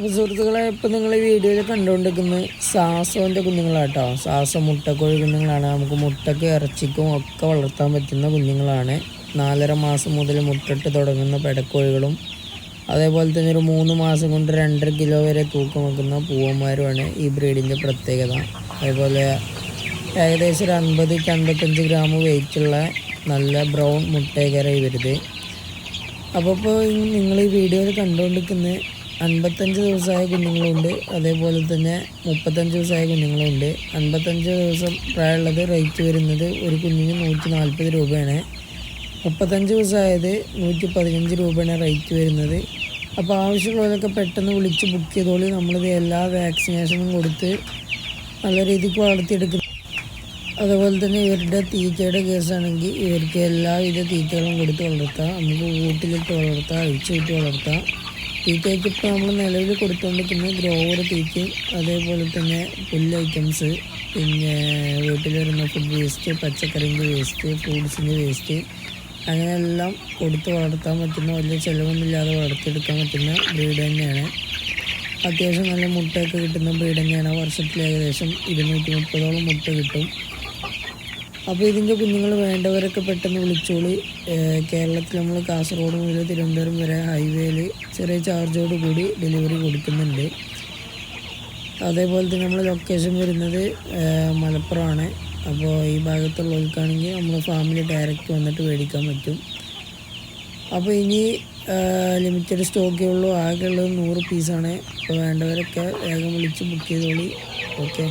അപ്പോൾ സുഹൃത്തുക്കളെ ഇപ്പം നിങ്ങൾ ഈ വീഡിയോയിൽ കണ്ടുകൊണ്ടിരിക്കുന്നത് സാസോന്റെ കുഞ്ഞുങ്ങളാട്ടോ. സാസ മുട്ടക്കോഴി കുഞ്ഞുങ്ങളാണ്. നമുക്ക് മുട്ടയ്ക്ക് ഇറച്ചിക്കും ഒക്കെ വളർത്താൻ പറ്റുന്ന കുഞ്ഞുങ്ങളാണ്. നാലര മാസം മുതൽ മുട്ടിട്ട് തുടങ്ങുന്ന പെടക്കോഴികളും അതേപോലെ തന്നെ ഒരു മൂന്ന് മാസം കൊണ്ട് രണ്ടര കിലോ വരെ തൂക്കം വെക്കുന്ന പൂവന്മാരുമാണ് ഈ ബ്രീഡിന്റെ പ്രത്യേകത. അതേപോലെ ഏകദേശം ഒരു അൻപത് അൻപത്തഞ്ച് ഗ്രാം വെയിറ്റുള്ള നല്ല ബ്രൗൺ മുട്ടേക്കര വരുത് അപ്പോൾ ഇപ്പോൾ നിങ്ങൾ ഈ വീഡിയോയിൽ കണ്ടുകൊണ്ടിരിക്കുന്ന അൻപത്തഞ്ച് ദിവസമായ കുഞ്ഞുങ്ങളുണ്ട്. അതേപോലെ തന്നെ മുപ്പത്തഞ്ച് ദിവസമായ കുഞ്ഞുങ്ങളുണ്ട്. അൻപത്തഞ്ച് ദിവസം പ്രായമുള്ളത് റേറ്റ് വരുന്നത് ഒരു കുഞ്ഞിന് നൂറ്റി നാൽപ്പത് രൂപയാണ്. മുപ്പത്തഞ്ച് ദിവസമായത് നൂറ്റി പതിനഞ്ച് രൂപയാണ് റേറ്റ് വരുന്നത്. അപ്പോൾ ആവശ്യമുള്ളവരൊക്കെ പെട്ടെന്ന് വിളിച്ച് ബുക്ക് ചെയ്തോളി. നമ്മളിത് എല്ലാ വാക്സിനേഷനും കൊടുത്ത് നല്ല രീതിക്ക് വളർത്തിയെടുക്കുന്നു. അതുപോലെ തന്നെ ഇവരുടെ തീറ്റയുടെ കേസാണെങ്കിൽ ഇവർക്ക് എല്ലാവിധ തീറ്റകളും കൊടുത്ത് വളർത്താം. നമുക്ക് വീട്ടിലിട്ട് വളർത്താം അഴിച്ചു വിട്ട് വളർത്താം. തീറ്റയ്ക്ക് ഇപ്പോൾ നമ്മൾ നിലവിൽ കൊടുത്തുകൊണ്ടിരിക്കുന്നത് ഗ്രോവർ തീറ്റയും അതേപോലെ തന്നെ പുല്ല് ഐറ്റംസ് പിന്നെ വീട്ടിൽ വരുന്ന ഫുഡ് വേസ്റ്റ് പച്ചക്കറിന്റെ വേസ്റ്റ് ഫ്രൂട്ട്സിന്റെ വേസ്റ്റ് അങ്ങനെയെല്ലാം കൊടുത്ത് വളർത്താൻ പറ്റുന്ന വലിയ ചിലവൊന്നുമില്ലാതെ വളർത്തിയെടുക്കാൻ പറ്റുന്ന ബ്രീഡ് തന്നെയാണ്. അത്യാവശ്യം നല്ല മുട്ടയൊക്കെ കിട്ടുന്ന ബ്രീഡ് തന്നെയാണ്. വർഷത്തിൽ ഏകദേശം ഇരുന്നൂറ്റി മുപ്പതോളം മുട്ട കിട്ടും. അപ്പോൾ ഇതിന്റെ കുഞ്ഞുങ്ങൾ വേണ്ടവരൊക്കെ പെട്ടെന്ന് വിളിച്ചോളി. കേരളത്തിൽ നമ്മൾ കാസർഗോഡ് മുതൽ തിരുവനന്തപുരം വരെ ഹൈവേയിൽ ചെറിയ ചാർജോട് കൂടി ഡെലിവറി കൊടുക്കുന്നുണ്ട്. അതേപോലെ തന്നെ നമ്മൾ ലൊക്കേഷൻ വരുന്നത് മലപ്പുറമാണ്. അപ്പോൾ ഈ ഭാഗത്തുള്ളവർക്കാണെങ്കിൽ നമ്മൾ ഫാമിലി ഡയറക്റ്റ് വന്നിട്ട് മേടിക്കാൻ പറ്റും. അപ്പോൾ ഇനി ലിമിറ്റഡ് സ്റ്റോക്കേ ഉള്ളൂ. ആകെ ഉള്ളത് നൂറ് പീസാണ് അപ്പോൾ വേണ്ടവരൊക്കെ വേഗം വിളിച്ച് ബുക്ക് ചെയ്തോളി. ഓക്കെ